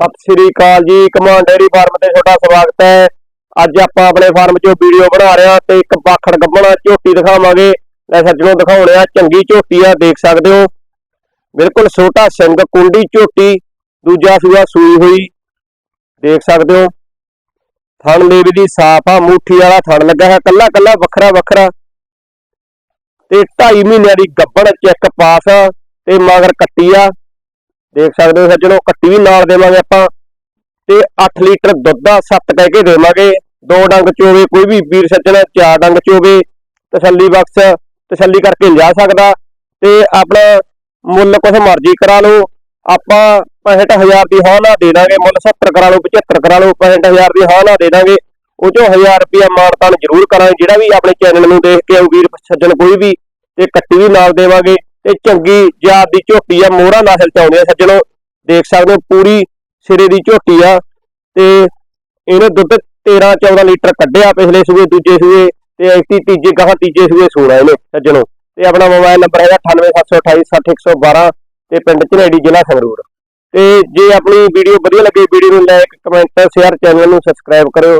ਸਤਿ ਸ੍ਰੀ ਅਕਾਲ ਜੀ, command dairy farm ਤੇ ਤੁਹਾਡਾ ਸਵਾਗਤ ਹੈ। ਅੱਜ ਆਪਾਂ ਆਪਣੇ ਫਾਰਮ 'ਚੋਂ ਵੀਡੀਓ ਬਣਾ ਰਹੇ ਹਾਂ ਤੇ ਇੱਕ ਪਾਖੜ ਗੱਬਣਾ ਝੋਟੀ ਦਿਖਾਵਾਂਗੇ। ਲੈ ਸੱਜਣੋਂ ਦਿਖਾਉਣੇ ਆ ਚੰਗੀ ਝੋਟੀ ਆ, ਦੇਖ ਸਕਦੇ ਹੋ। ਬਿਲਕੁਲ ਛੋਟਾ ਸਿੰਘ, ਕੁੰਡੀ ਝੋਟੀ, ਦੂਜਾ ਸੂਆ ਸੂਈ ਹੋਈ। ਦੇਖ ਸਕਦੇ ਹੋ। ਥਣ ਲੇਵੀ ਦੀ ਸਾਫ਼ ਆ, ਮੁੱਠੀ ਵਾਲਾ ਥਣ ਲੱਗਾ ਹੈ ਕੱਲਾ ਕੱਲਾ, ਵੱਖਰਾ ਵੱਖਰਾ। ਤੇ 2.5 ਮਹੀਨਿਆਂ ਦੀ ਗੱਬੜ ਚੈੱਕ ਪਾਸ ਆ ਤੇ ਮਗਰ ਕੱਟੀ ਆ। ਦੇਖ ਸਕਦੇ ਹੋ ਸੱਜਣੋ ਕੱਟੀ ਵੀ ਨਾਲ ਦੇਵਾਂਗੇ ਆਪਾਂ ਤੇ 8 ਲੀਟਰ ਦੁੱਧ ਦਾ 7 ਕਹਿ ਕੇ ਦੇਵਾਂਗੇ, ਦੋ ਡੰਗ ਚੋਵੇ, ਕੋਈ ਵੀ ਵੀਰ ਸੱਜਣ, ਚਾਰ ਡੰਗ ਚੋਵੇ, ਤਸੱਲੀ ਬਖਸ਼, ਤਸੱਲੀ ਕਰਕੇ ਲਿਆ ਸਕਦਾ ਤੇ ਆਪਣਾ ਮੁੱਲ ਕੁਛ ਮਰਜ਼ੀ ਕਰਾ ਲਓ, ਆਪਾਂ 65000 ਦੀ ਹਾਂ ਨਾ ਦੇ ਦਾਂਗੇ, ਮੁੱਲ 70 ਕਰਾ ਲਓ 75 ਕਰਾ ਲਓ 65000 ਦੀ ਹਾਂ ਨਾ ਦੇ ਦਾਂਗੇ, ਉਹ ਚੋਂ 1000 ਰੁਪਿਆ ਮਾਨਤਾਨ ਜ਼ਰੂਰ ਕਰਾਂਗੇ, ਜਿਹੜਾ ਵੀ ਆਪਣੇ ਚੈਨਲ ਨੂੰ ਦੇਖ ਕੇ ਆਊ, ਵੀਰ ਸੱਜਣ ਕੋਈ ਵੀ, ਤੇ ਕੱਟੀ ਵੀ ਨਾਲ ਦੇਵਾਂਗੇ। ਤੇ ਚੰਗੀ ਜਾਤ ਦੀ ਝੋਟੀ ਆ, ਮੋਹਰਾ ਨਸਲ ਚ ਆਉਂਦੇ ਆ ਸੱਜਣੋ। ਦੇਖ ਸਕਦੇ ਹੋ ਪੂਰੀ ਸਿਰੇ ਦੀ ਝੋਟੀ ਆ ਤੇ ਇਹਨੇ ਦੁੱਧ 13 14 ਲੀਟਰ ਕੱਢਿਆ ਪਿਛਲੇ ਸੂਏ, ਦੂਜੇ ਸੂਏ ਤੇ ਐਤੀ ਤੀਜੇ, ਗਾਹਾਂ ਤੀਜੇ ਸੂਏ ਸੂਣਾ ਇਹਨੇ ਸੱਜਣੋ। ਤੇ ਆਪਣਾ ਮੋਬਾਈਲ ਨੰਬਰ ਹੈਗਾ 9872860112 ਤੇ ਪਿੰਡ ਝਨੇੜੀ, ਜ਼ਿਲ੍ਹਾ ਸੰਗਰੂਰ। ਤੇ ਜੇ ਆਪਣੀ ਵੀਡੀਓ ਵਧੀਆ ਲੱਗੇ, ਵੀਡੀਓ ਨੂੰ ਲਾਈਕ, ਕਮੈਂਟ, ਸ਼ੇਅਰ, ਚੈਨਲ ਨੂੰ ਸਬਸਕ੍ਰਾਈਬ ਕਰਿਓ।